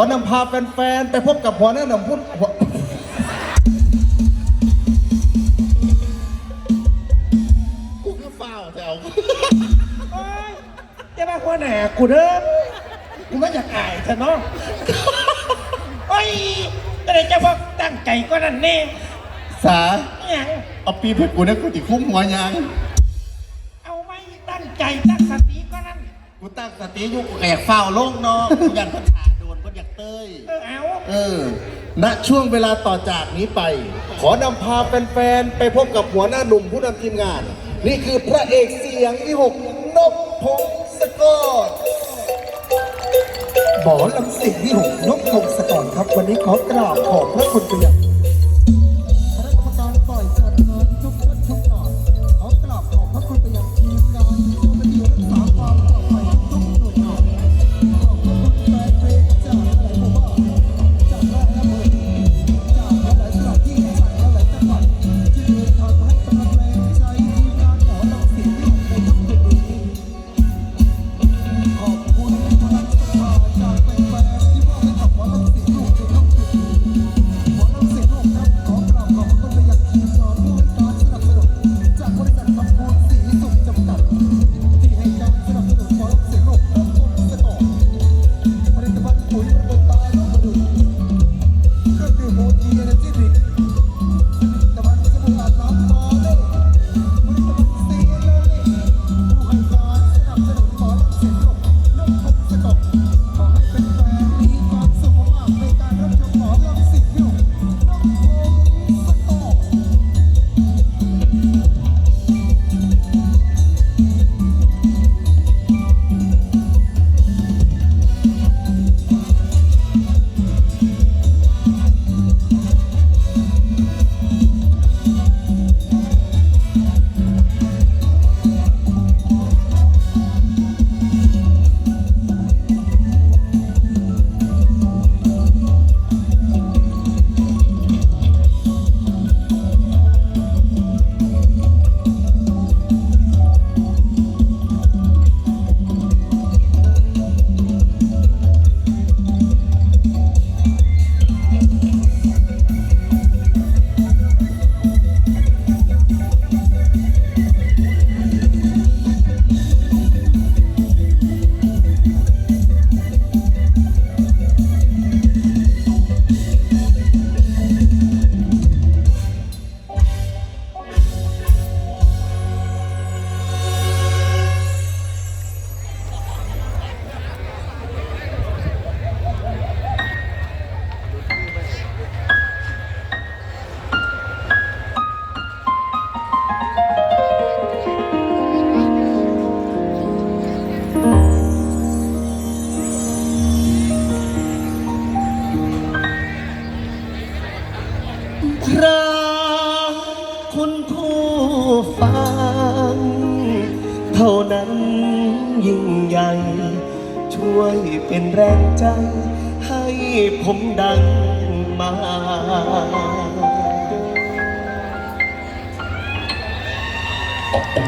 ขอนำพาแฟนๆ ไปพบกับหัวหน้าหนุ่มพุ่นกูก็เฝ้าแถวจะมาหัวหนกูเด้อกูไม่อยากอายธอเนาะโอ้ยก็เลยจะบอาตั้งใจก็นั่นแน่สาอเอาปีเพชรกูนะกูติคุ้มหัวยางเอาไม่ตั้งใจตั้งสติก็นั่นกูตั้งสติอยู่กูแอกเฝ้าโลกเนาะกูยันพันา เตยเออเออ ณ ช่วงเวลาต่อจากนี้ไป ขอนำพาแฟนๆ ไปพบกับหัวหน้าหนุ่มผู้นำทีมงาน นี่คือพระเอกเสียงที่หกนกพงศกรหมอลำสียงห์ที่หกนกพงศกรครับ วันนี้ขอกราบขอบพระคุณเป็นอย่าง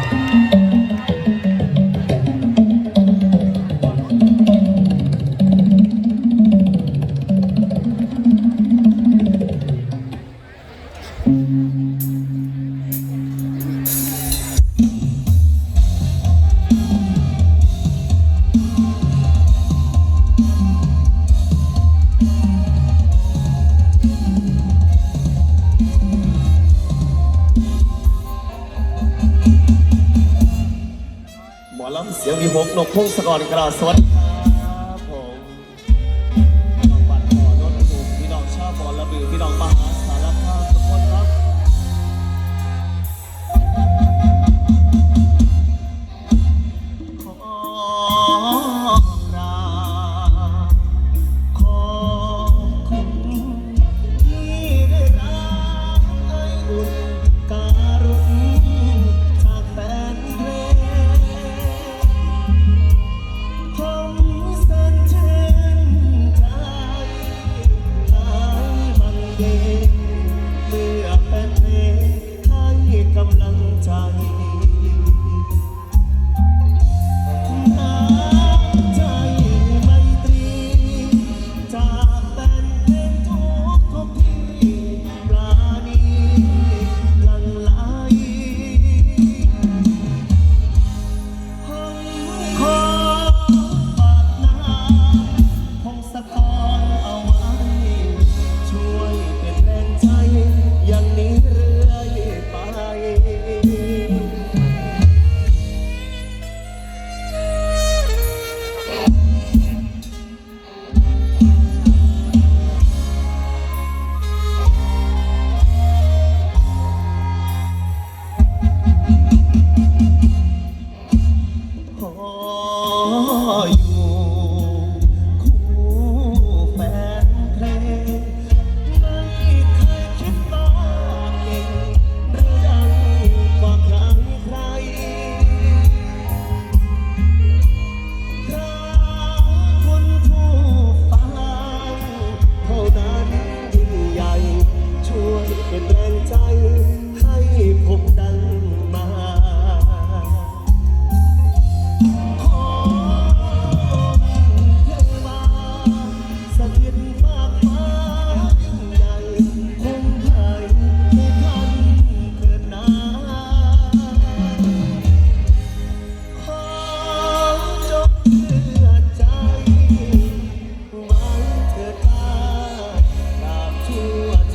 Música What?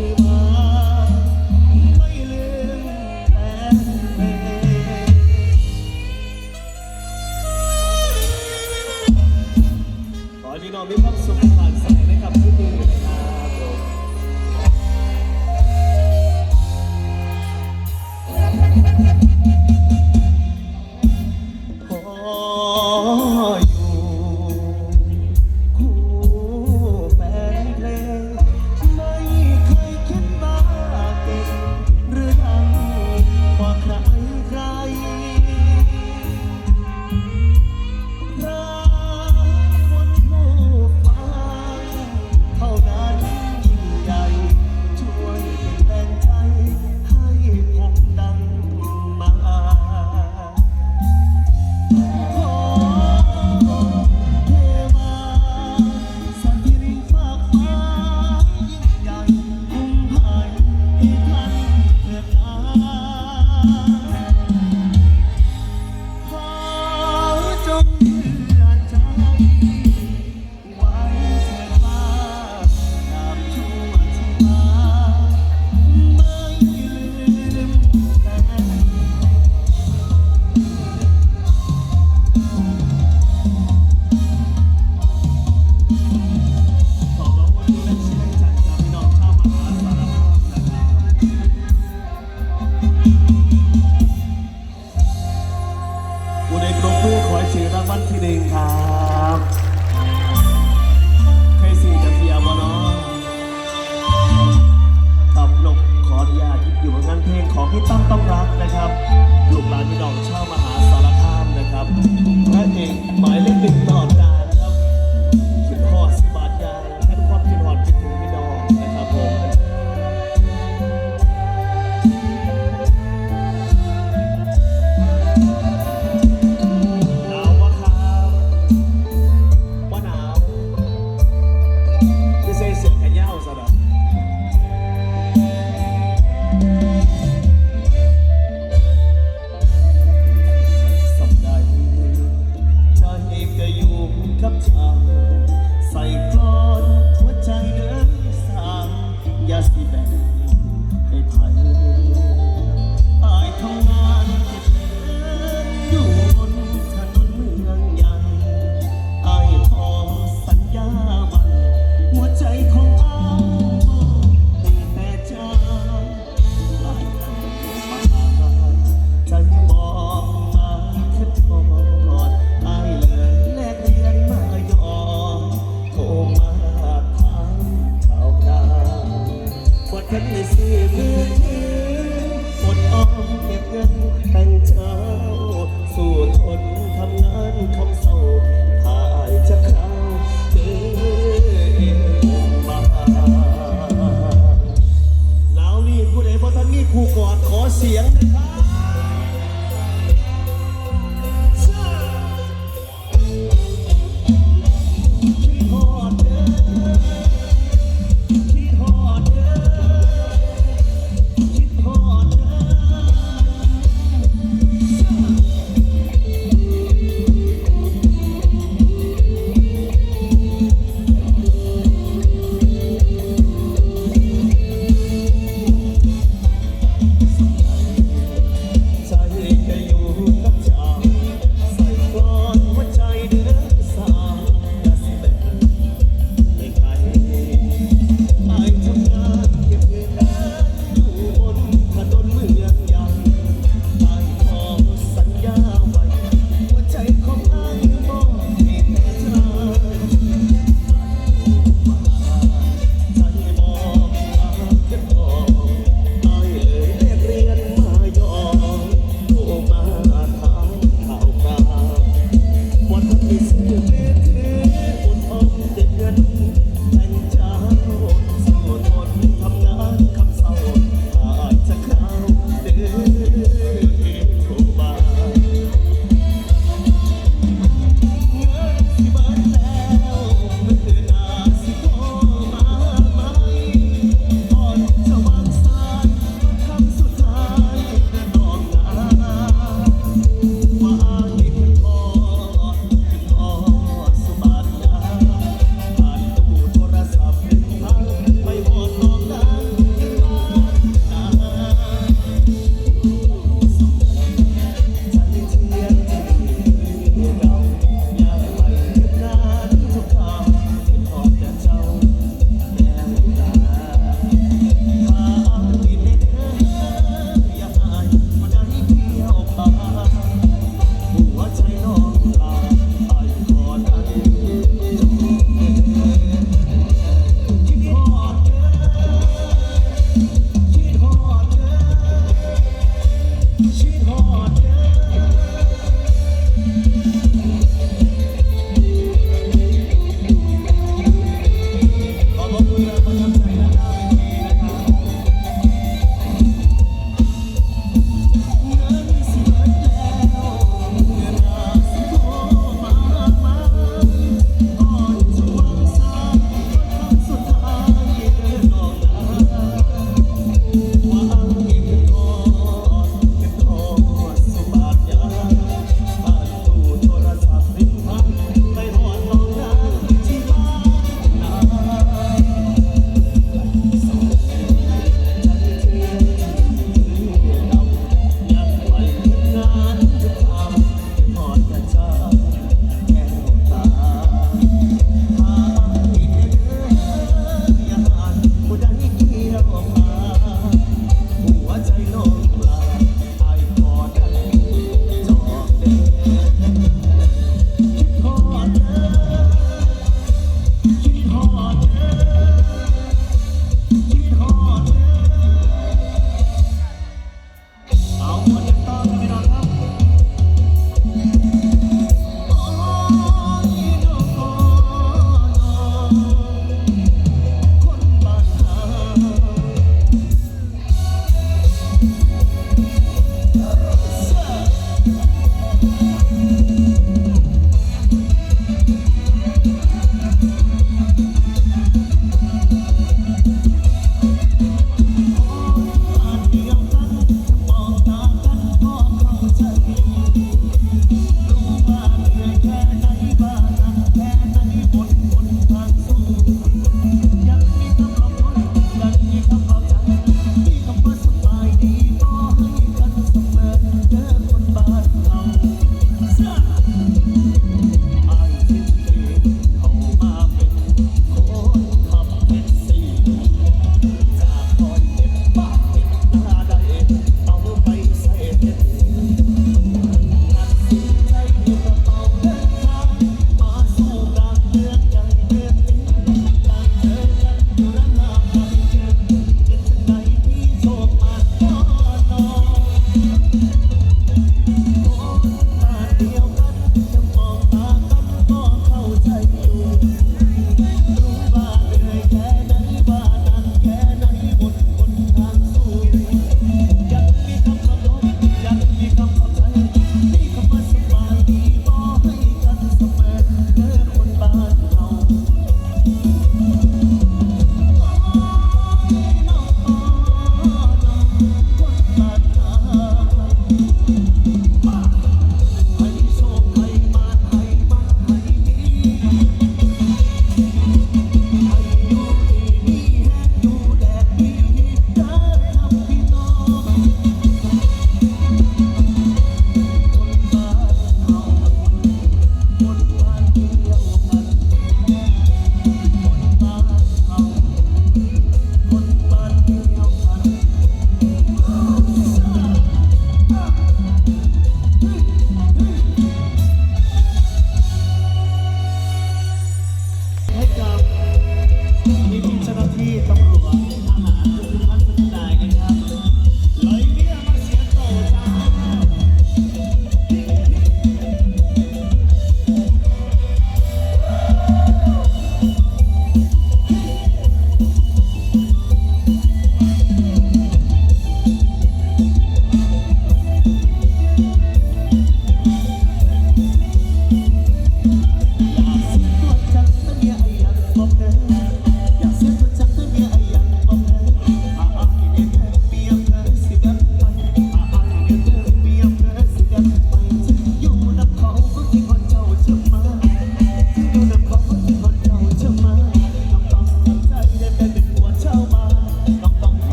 give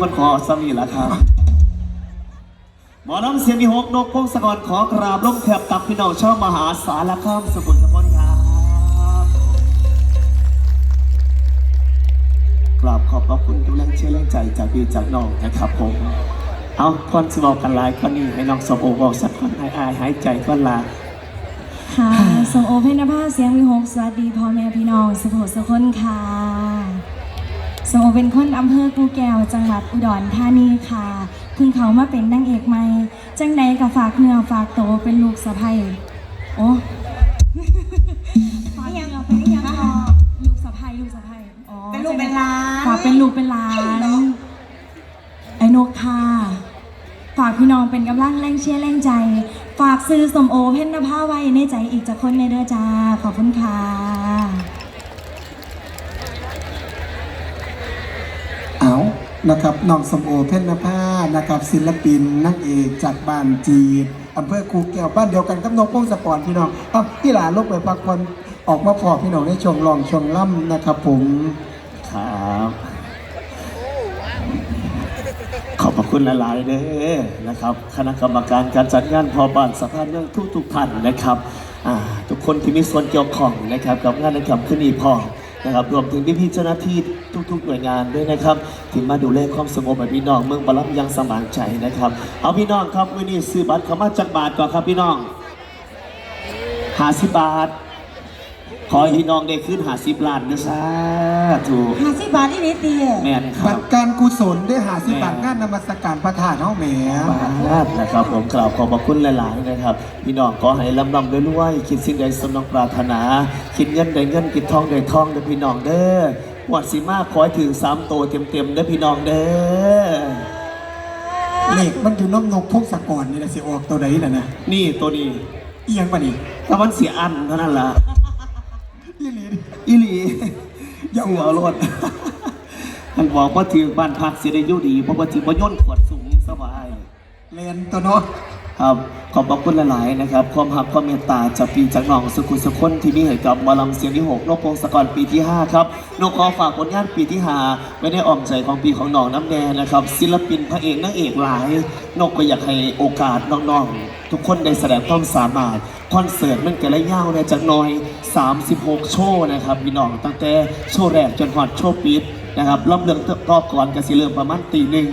คนขอสามีแล้วครับหมอลำเสียงมีหกนกพงศกรขอกราบลงแถบตับพี่น้องชาวมหาสารคามสกุลสกลครับกราบขอบพระคุณทุกแรงเชื่อแรงใจจากพี่จากน้องนะครับผม เอาคอนสบอกกันหลายคนนี้ให้น้องสมโอบอกสักคนหายอายหายใจก็ลาค่ะสมโอเพนภาเสียงวิหกสวัสดีพ่อแม่พี่น้องสุโขสคนค่ะ สมโอเป็นคนอำเภอกูแก้ว จังหวัดอุดรธานีค่ะเพิ่งเขามาเป็นนางเอกใหม่ จังใดกับฝากเนื้อฝากโตวเป็นลูกสะใภ้โอ้ฝากเนื้อเป็นยังพอลูกสะใภ้ลูกสะใภ้อ๋อเป็นลูกเป็นหลานฝากเป็นลูกเป็นหลานไอ้นกค่ะฝากพี่น้องเป็นกำลังแรงเชียร์แรงใจ ฝากซื้อสมโอเพ่นนภาไว้ในใจอีกจะคนในเด้อจ้าขอบคุณค่ะ เอา นะครับน้องสมโอเพ่นนภานะครับศิลปินนักเอกจากบ้านจีดอำเภอคูแก้วบ้านเดียวกันกับน้องพงศกรพี่น้องอ้าพี่หลานลกไปพักผ่อนออกมาพอพี่น้องได้ชมลองชมล่ำนะครับผมครับขอบพระคุณหลาย ๆเด้อนะครับ คณะกรรมการการจัดงานพอบ้านสะพานเมืองทุกทุกๆท่านนะครับทุกคนที่มีส่วนเกี่ยวข้องนะครับกับงานในคำขึ้นอีพอ นะครับรวมถึงพี่ๆเจ้าหน้าที่ทุก ๆ หน่วยงานด้วยนะครับที่มาดูแลความสงบแบบพี่น้องเมืองบาลัมยังสมานใจนะครับเอาพี่น้องครับวันนี้ซื้อบัตรเข้ามาจากบาทก่อนครับพี่น้องหาสิบบาท ขอให้พี่น้องได้ขึ้นหาสิบล้านนะซาถูกห้าสิบบาทนี่นิดเดียวแม่นคบัรัตบรการกุศลได้หาสิบบาทงานนมัสการพระธาตุเฮาแหมมากนะครับผมกล่าวขอบพระคุณหลาย ๆ นะครับ พี่น้องขอให้ลำลำด้วยรวยๆคิดสิ่งใดสมน้องปรารถนา คิดเงินได้เงินคิดทองได้ทองเด้อพี่น้องเด้อหวัดสีมากขอให้ถึงสามโตวเต็ม ๆ เด้อพี่น้องเด้อเลขมันอยู่น้ำนกพงศกรนี่แหละสิออกตัวใดน่ะนะนี่ตัวนี้เอียงปะนี่ถ้ามันเสียอันเท่านั้นล่ะ อีหลีอีหลีอย่าหัวรถมันบอกว่าถือบ้านพักเสียได้อยุดีเพราะว่าถือว่าย่นขวดสูงสบาย เลนตัวเนาะ ครับขอบพระคุณหลายๆนะครับความหักความเมตตาจากปีจากน้องสุขุสุคนที่มีให้กับมอลำเสียงที่6นกพงศกรปีที่ 5 ครับนกขอฝากผลงานปีที่5ไว้ในอ้อมใจของปีของน้องน้ำแดงนะครับ ศิลปินพระเอกนางเอกหลาย นกก็อยากให้โอกาสน้องๆ ทุกคนได้แสดงความสามารถ คอนเสิร์ตมันกระยะเนี่ยจากน้อย 36 โชว์นะครับพี่น้องตั้งแต่โชว์แรกจนฮอดโชว์ปิด นะครับล่ำเรือกรอบก่อนก็สิเริ่มประมาณตีหนึ่ง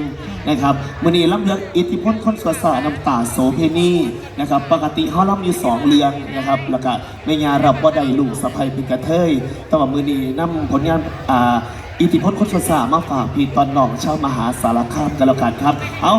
นะครับมื่อนี้ล่ำเรือกอิทธิพลคนสวสาน้ำตาโสเพณีนะครับปกติเฮาล่ำอยู่สองเรื่องนะครับแล้วก็แม่ยารับว่าได้ลูกสะพายเป็นกระเทยแต่ว่ามื่อนี้นำผลงานอ่าอิทธิพลคนสวสามาฝากพี่ตอนน้องชาวมหาสารคามกันแล้วกันครับ เอา